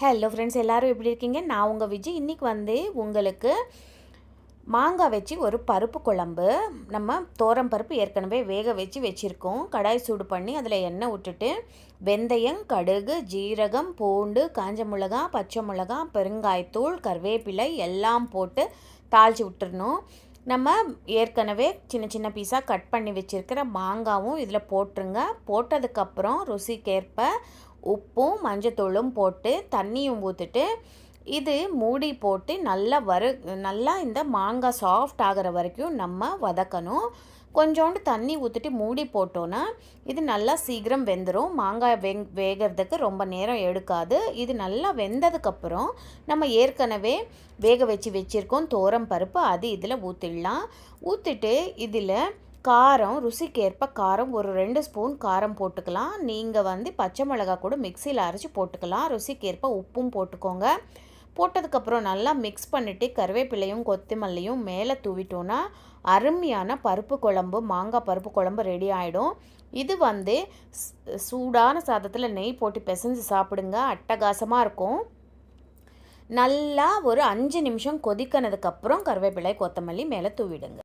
Hello friends எல்லாரும் எப்படி இருக்கீங்க? நான் உங்கள் விஜய். இன்றைக்கி வந்து உங்களுக்கு மாங்காய் வச்சு ஒரு பருப்பு குழம்பு. நம்ம தோரம் பருப்பு ஏற்கனவே வேக வச்சு வச்சுருக்கோம். கடாய் சூடு பண்ணி அதில் எண்ணெய் விட்டுட்டு வெந்தயம் கடுகு ஜீரகம் பூண்டு காஞ்ச மிளகா பச்சை மிளகா பெருங்காயத்தூள் கருவேப்பிலை எல்லாம் போட்டு தாளித்து விட்டுறணும். நம்ம ஏற்கனவே சின்ன சின்ன பீஸாக கட் பண்ணி வச்சுருக்கிற மாங்காவும் இதில் போட்டுருங்க. போட்டதுக்கப்புறம் ருசிக்கேற்ப உப்பும் மஞ்சத்தூளும் போட்டு தண்ணியும் ஊற்றுட்டு இது மூடி போட்டு நல்லா வறு நல்லா இந்த மாங்காய் சாஃப்ட் ஆகிற வரைக்கும் நம்ம வதக்கணும். கொஞ்சோண்டு தண்ணி ஊற்றிட்டு மூடி போட்டோன்னா இது நல்லா சீக்கிரம் வெந்துடும் மாங்காய் வெங் வேகிறதுக்கு ரொம்ப நேரம் எடுக்காது. இது நல்லா வெந்ததுக்கப்புறம் நம்ம ஏற்கனவே வேக வச்சு வச்சுருக்கோம் தோரம் பருப்பு அது இதில் ஊற்றிடலாம் ஊற்றிட்டு இதில் காரம் ருசிக்கேற்ப காரம் ஒரு ரெண்டு ஸ்பூன் காரம் போட்டுக்கலாம். நீங்கள் வந்து பச்சை மிளகா கூட மிக்சியில் அரைச்சி போட்டுக்கலாம். ருசிக்கேற்ப உப்பும் போட்டுக்கோங்க. போட்டதுக்கப்புறம் நல்லா மிக்ஸ் பண்ணிவிட்டு கருவேப்பிலையும் கொத்தமல்லியும் மேலே தூவிட்டோன்னா அருமையான பருப்பு குழம்பு மாங்காய் பருப்பு குழம்பு ரெடி ஆகிடும் இது வந்து சூடான சாதத்தில் நெய் போட்டு பிசைஞ்சு சாப்பிடுங்க. அட்டகாசமாக இருக்கும். நல்லா ஒரு அஞ்சு நிமிஷம் கொதிக்கினதுக்கப்புறம் கருவேப்பிலை கொத்தமல்லி மேலே தூவிடுங்க.